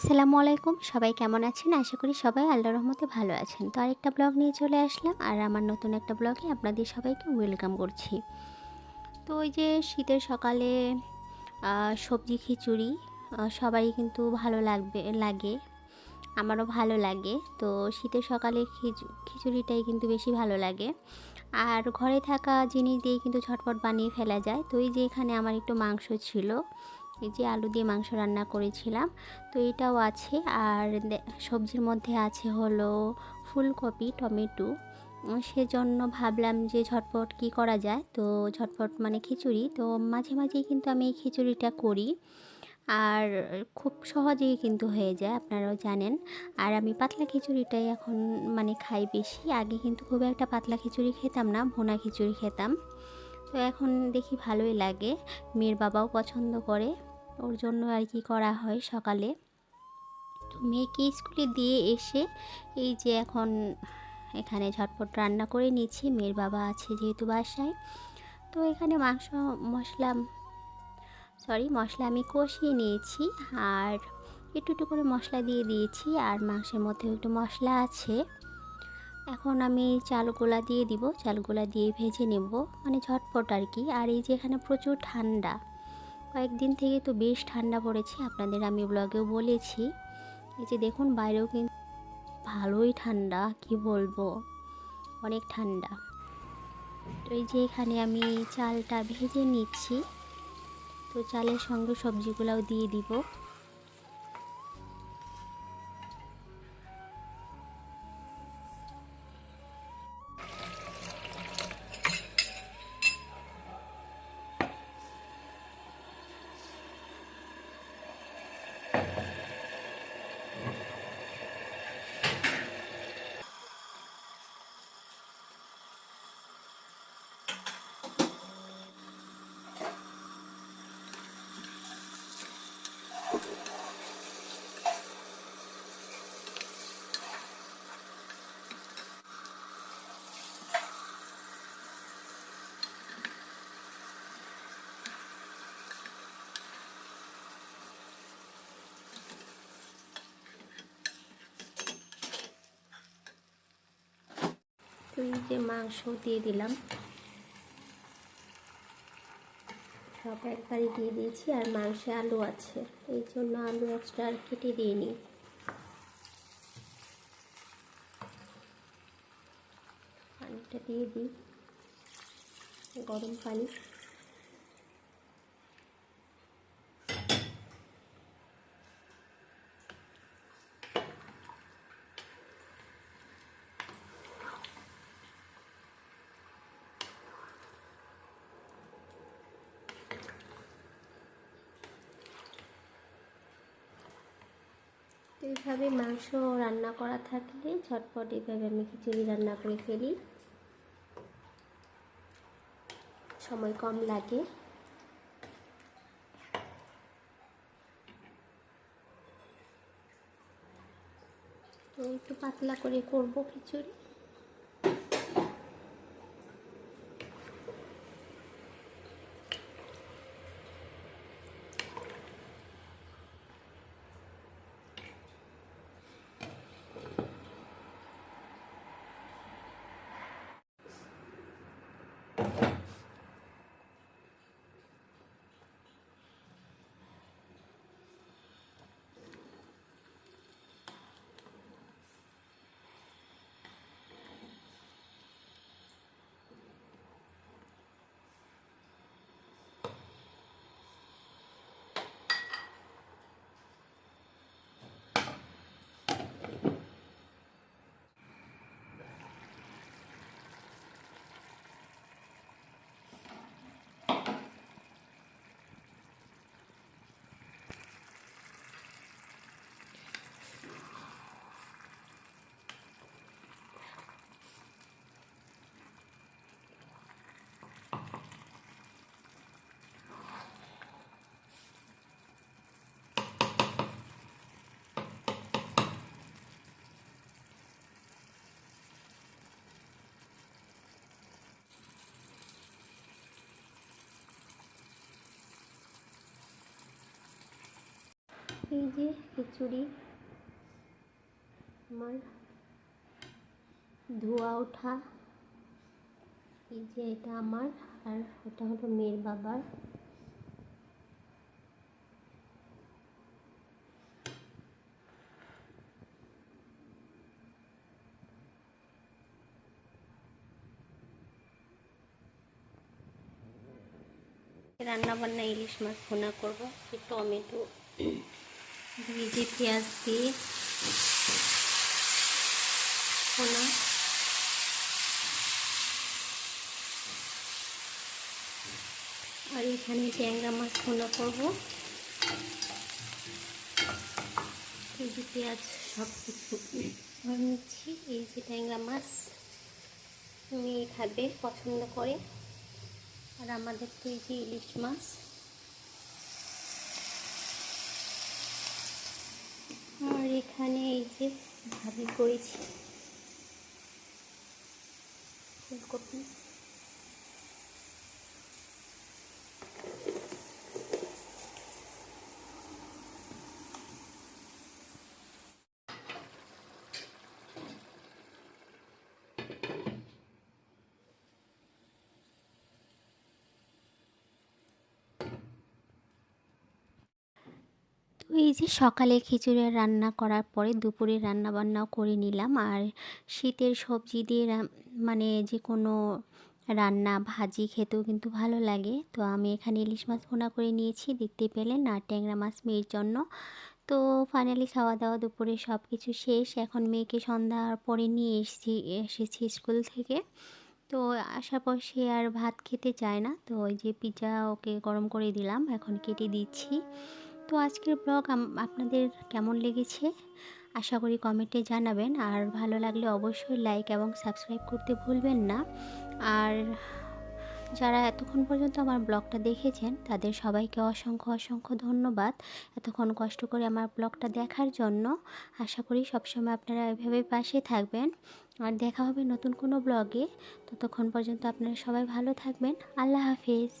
আসসালামু আলাইকুম। সবাই কেমন আছেন? আশা করি সবাই আল্লাহ রহমতে ভালো আছেন। তো আরেকটা ব্লগ নিয়ে চলে আসলাম আর আমার নতুন একটা ব্লগে আপনাদের সবাইকে ওয়েলকাম করছি। তো ওই যে শীতের সকালে সবজি খিচুড়ি আহ, সবারই কিন্তু ভালো লাগবে লাগে। আমারও ভালো লাগে। তো শীতের সকালে খিচু- খিচুড়িটাই কিন্তু বেশি ভালো লাগে। আর ঘরে থাকা জিনিস দিয়ে কিন্তু ঝটপট বানিয়ে ফেলা যায়। তো এই যে এখানে আমার একটু মাংস ছিল। এই যে আলু দিয়ে মাংস রান্না করেছিলাম, তো এটাও আছে। আর সবজির মধ্যে আছে হলো ফুলকপি, টমেটো। সেজন্য ভাবলাম যে ঝটপট কি করা যায়? তো ঝটপট মানে খিচুড়ি। তো মাঝে মাঝেই কিন্তু আমি এই খিচুড়িটা করি। আর খুব সহজেই কিন্তু হয়ে যায়, আপনারাও জানেন। আর আমি পাতলা খিচুড়িটাই এখন মানে খাই বেশি। আগে কিন্তু খুব একটা পাতলা খিচুড়ি খেতাম না, ভুনা খিচুড়ি খেতাম। তো এখন দেখি ভালোই লাগে। মেয়ের বাবাও পছন্দ করে। ওর জন্য আর কি করা হয় সকালে। তো মেয়েকে স্কুলে দিয়ে এসে এই যে এখন এখানে ঝটপট রান্না করে নিচ্ছি, মেয়ের বাবা আছে যেহেতু বাসায়। তো এখানে মাংস, মশলা সরি মশলা আমি কষিয়ে নিয়েছি আর একটু একটু করে মশলা দিয়ে দিয়েছি আর মাংসের মধ্যেও একটু মশলা আছে। এখন আমি চালগুলা দিয়ে দিব, চালগুলা দিয়ে ভেজে নেব মানে ঝটপট আর কি। আর এই যে এখানে প্রচুর ঠান্ডা। কয়েকদিন থেকে তো বেশ ঠান্ডা পড়েছে, আপনাদের আমি ব্লগেও বলেছি। এই যে দেখুন, বাইরেও কিন্তু ভালোই ঠান্ডা, কি বলব? অনেক ঠান্ডা। তো এই যে এখানে আমি চালটা ভেজে নিচ্ছি। তো চালের সঙ্গে সবজিগুলোও দিয়ে দিব। এই যে মাংস দিয়ে দিলাম। সব একবারই দিয়ে দিয়েছি, আর মাংসে আলু আছে। এই জন্য আলু এক্সট্রা আর কেটে দিয়ে নিই। পানিটা দিয়ে দিই। গরম পানি। এইভাবে মাংস রান্না করা থাকলে ঝটপট এইভাবে আমি খিচুড়ি রান্না করে ফেলি। সময় কম লাগে। তো একটু পাতলা করে করব খিচুড়ি। এই যে খিচুড়ি। আমার ধোয়া ওঠা। এই যে এটা আমার, আর ওটা হলো মেয়ের বাবার। রান্না বান্না ইলিশ মাছ ভুনা করব। টমেটো। দিয়ে পেঁয়াজ দিয়ে ভুনা আর এখানে ট্যাংরা মাছ ভুনা করব। এই পেঁয়াজ সব কিছু নিচ্ছি। এই যে ট্যাংরা মাছ মেয়ে খাবে পছন্দ করে। আর আমাদের তো এই যে ইলিশ মাছ আর এই ভাবি করেছি। ফুলকপি। এই যে সকালে খিচুড়ি রান্না করার পরে দুপুরে রান্না বান্নাও করে নিলাম। আর শীতের সবজি দিয়ে মানে যে কোনো রান্না, ভাজি খেতেও কিন্তু ভালো লাগে। তো আমি এখানে ইলিশ মাছ ভোনা করে নিয়েছি, দেখতে পেলেন, আর ট্যাংরা মাছ মেয়ের জন্য। তো ফাইনালি খাওয়া দাওয়া দুপুরে সব কিছু শেষ। এখন মেয়েকে সন্ধ্যার পরে নিয়ে এসেছি এসেছি স্কুল থেকে। তো আসার পর সে আর ভাত খেতে চায় না। তো ওই যে পিৎজা ওকে গরম করে দিলাম, এখন কেটে দিচ্ছি। তো আজকের ব্লগ আপনাদের কেমন লেগেছে? আশা করি কমেন্টে জানাবেন। আর ভালো লাগলে অবশ্যই লাইক এবং সাবস্ক্রাইব করতে ভুলবেন না। আর যারা এতক্ষণ পর্যন্ত আমার ব্লগটা দেখেছেন, তাদের সবাইকে অসংখ্য অসংখ্য ধন্যবাদ এতক্ষণ কষ্ট করে আমার ব্লগটা দেখার জন্য। আশা করি সবসময় আপনারা এভাবে পাশে থাকবেন। আর দেখা হবে নতুন কোনো ব্লগে। ততক্ষণ পর্যন্ত আপনারা সবাই ভালো থাকবেন। আল্লাহ হাফিজ।